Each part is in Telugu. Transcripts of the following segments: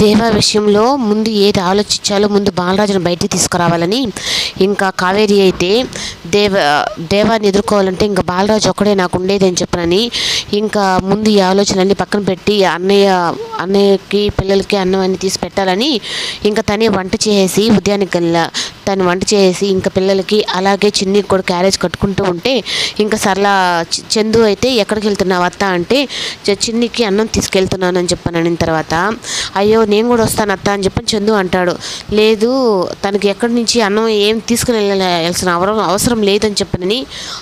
దేవా విషయంలో ముందు ఏది ఆలోచించాలో ముందు బాలరాజును బయటికి తీసుకురావాలని ఇంకా కావేరి అయితే దేవ దేవాన్ని ఎదుర్కోవాలంటే ఇంకా బాలరాజు ఒక్కడే నాకు ఉండేది అని చెప్పనని ఇంకా ముందు ఈ ఆలోచనలన్నీ పక్కన పెట్టి అన్నయ్య అన్నయ్యకి పిల్లలకి అన్నం అన్ని తీసి పెట్టాలని ఇంకా తనే వంట చేసి ఉదయానికి తను వంట చేసి ఇంకా పిల్లలకి అలాగే చిన్ని కూడా క్యారేజ్ కట్టుకుంటూ ఉంటే ఇంకా సరళ చందు అయితే ఎక్కడికి వెళ్తున్నావు అత్త అంటే చిన్నికి అన్నం తీసుకెళ్తున్నాను అని చెప్పాను అనిన తర్వాత అయ్యో నేను కూడా వస్తాను అత్త అని చెప్పని చందు అంటాడు. లేదు తనకి ఎక్కడి నుంచి అన్నం ఏం తీసుకుని వెళ్ళాల్సిన అవసరం అవసరం లేదని చెప్పనని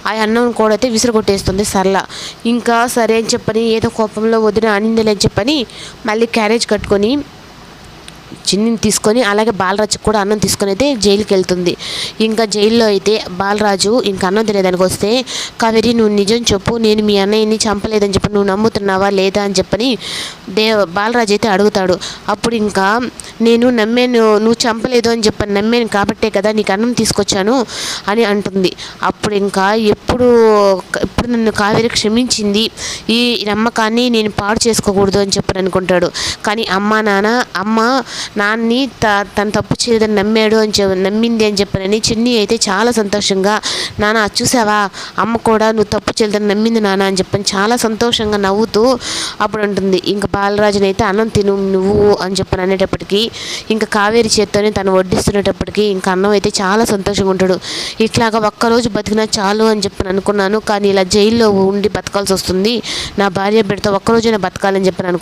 ఆ అన్నం కూడా అయితే విసిరగొట్టేస్తుంది సరళ. ఇంకా సరే అని చెప్పని ఏదో కోపంలో వదిన అనిందిలే అని చెప్పని మళ్ళీ క్యారేజ్ కట్టుకొని చిన్నిని తీసుకొని అలాగే బాలరాజు కూడా అన్నం తీసుకొని అయితే జైలుకి వెళ్తుంది. ఇంకా జైల్లో అయితే బాలరాజు ఇంకా అన్నం తినేదానికి వస్తే కావేరి నువ్వు నిజం చెప్పు. నేను మీ అన్నయ్యని చంపలేదని చెప్పి నువ్వు నమ్ముతున్నావా లేదా అని చెప్పని దేవ బాలరాజు అయితే అడుగుతాడు. అప్పుడు ఇంకా నేను నమ్మాను నువ్వు చంపలేదు అని చెప్పని నమ్మాను కాబట్టే కదా నీకు అన్నం తీసుకొచ్చాను అని అంటుంది. అప్పుడు ఇంకా ఎప్పుడు ఇప్పుడు నన్ను కావేరి క్షమించింది. ఈ నమ్మకాన్ని నేను పాడు చేసుకోకూడదు అని చెప్పని అనుకుంటాడు. కానీ అమ్మ నాన్న అమ్మ నాన్ని తన తను తప్పు చేయదని నమ్మాడు అని చెప్పి నమ్మింది అని చెప్పనని చిన్ని అయితే చాలా సంతోషంగా నాన్న అది చూసావా? అమ్మ కూడా నువ్వు తప్పు చేయదని నమ్మింది నాన్న అని చెప్పని చాలా సంతోషంగా నవ్వుతూ అప్పుడు ఉంటుంది ఇంకా బాలరాజుని అయితే అన్నం తిను నువ్వు అని చెప్పని అనేటప్పటికీ ఇంకా కావేరి చేత్తోనే తను వడ్డిస్తున్నప్పటికీ ఇంకా అన్నం అయితే చాలా సంతోషంగా ఉంటాడు. ఇట్లాగా ఒక్కరోజు బతికినా చాలు అని చెప్పని అనుకున్నాను. కానీ ఇలా జైల్లో ఉండి బతకాల్సి వస్తుంది. నా భార్య బిడ్డతో ఒక్కరోజైనా బతకాలని చెప్పని అనుకున్నాను